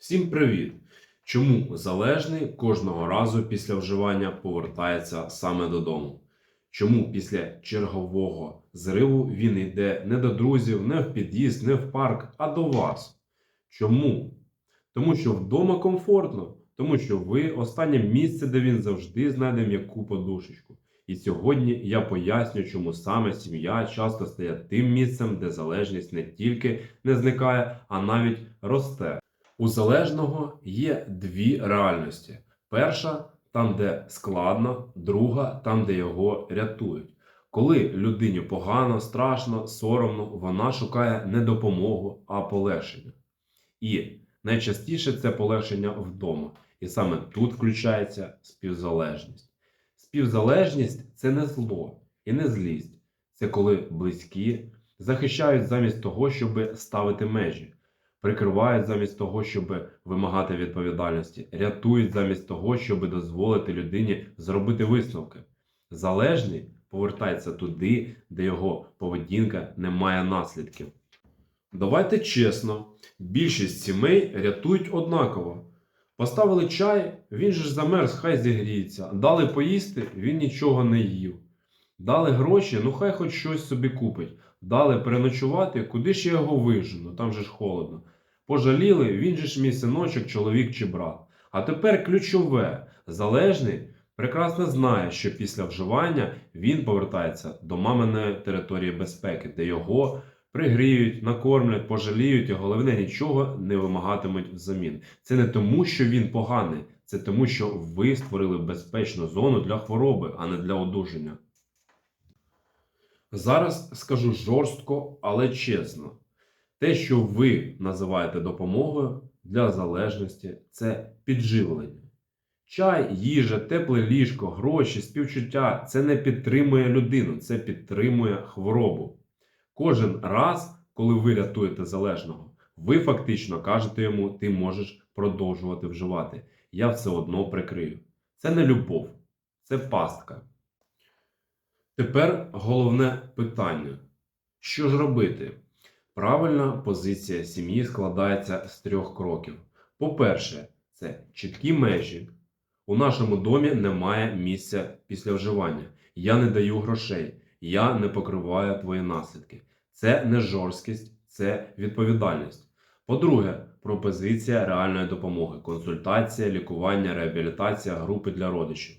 Всім привіт! Чому залежний кожного разу після вживання повертається саме додому? Чому після чергового зриву він йде не до друзів, не в під'їзд, не в парк, а до вас? Чому? Тому що вдома комфортно, тому що ви останнє місце, де він завжди знайде м'яку подушечку. І сьогодні я поясню, чому саме сім'я часто стає тим місцем, де залежність не тільки не зникає, а навіть росте. У залежного є дві реальності: перша там, де складно, друга там, де його рятують. Коли людині погано, страшно, соромно, вона шукає не допомогу, а полегшення. І найчастіше це полегшення вдома. І саме тут включається співзалежність. Співзалежність це не зло і не злість. Це коли близькі захищають замість того, щоб ставити межі прикривають замість того, щоб вимагати відповідальності, рятують замість того, щоб дозволити людині зробити висновки. Залежний повертається туди, де його поведінка не має наслідків. Давайте чесно, більшість сімей рятують однаково. Поставили чай, він же ж замерз, хай зігріється. Дали поїсти, він нічого не їв. Дали гроші, ну хай хоч щось собі купить. Дали переночувати, куди ж я його вижену, там же ж холодно. Пожаліли, він же ж мій синочок, чоловік чи брат. А тепер ключове: залежний прекрасно знає, що після вживання він повертається до маминої території безпеки, де його пригріють, накормлять, пожаліють і головне нічого не вимагатимуть взамін. Це не тому, що він поганий, це тому, що ви створили безпечну зону для хвороби, а не для одужання. Зараз скажу жорстко, але чесно. Те, що ви називаєте допомогою для залежності, це підживлення. Чай, їжа, тепле ліжко, гроші, співчуття це не підтримує людину, це підтримує хворобу. Кожен раз, коли ви рятуєте залежного, ви фактично кажете йому, ти можеш продовжувати вживати. Я все одно прикрию. Це не любов, це пастка. Тепер головне питання: що ж робити? Правильна позиція сім'ї складається з трьох кроків. По-перше, це чіткі межі. У нашому домі немає місця після вживання. Я не даю грошей, я не покриваю твої наслідки. Це не жорсткість, це відповідальність. По-друге, пропозиція реальної допомоги, консультація, лікування, реабілітація, групи для родичів.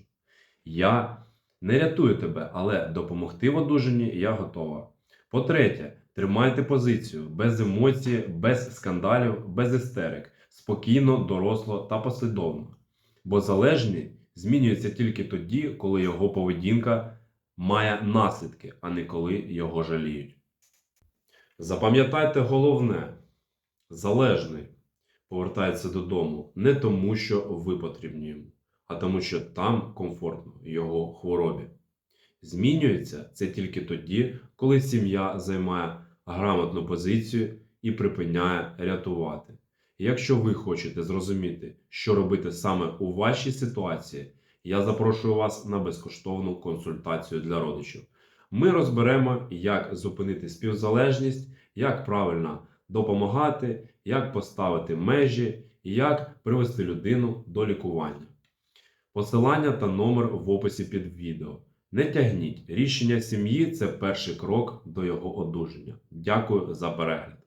Я не рятую тебе, але допомогти в одужанні я готова. По-третє, тримайте позицію без емоцій, без скандалів, без істерик, спокійно, доросло та послідовно. Бо залежний змінюється тільки тоді, коли його поведінка має наслідки, а не коли його жаліють. Запам'ятайте головне: залежний повертається додому не тому, що ви потрібні а тому, що там комфортно його хворобі. Змінюється це тільки тоді, коли сім'я займає грамотну позицію і припиняє рятувати. Якщо ви хочете зрозуміти, що робити саме у вашій ситуації, я запрошую вас на безкоштовну консультацію для родичів. Ми розберемо, як зупинити співзалежність, як правильно допомагати, як поставити межі як привести людину до лікування. Посилання та номер в описі під відео. Не тягніть. Рішення сім'ї це перший крок до його одужання. Дякую за перегляд.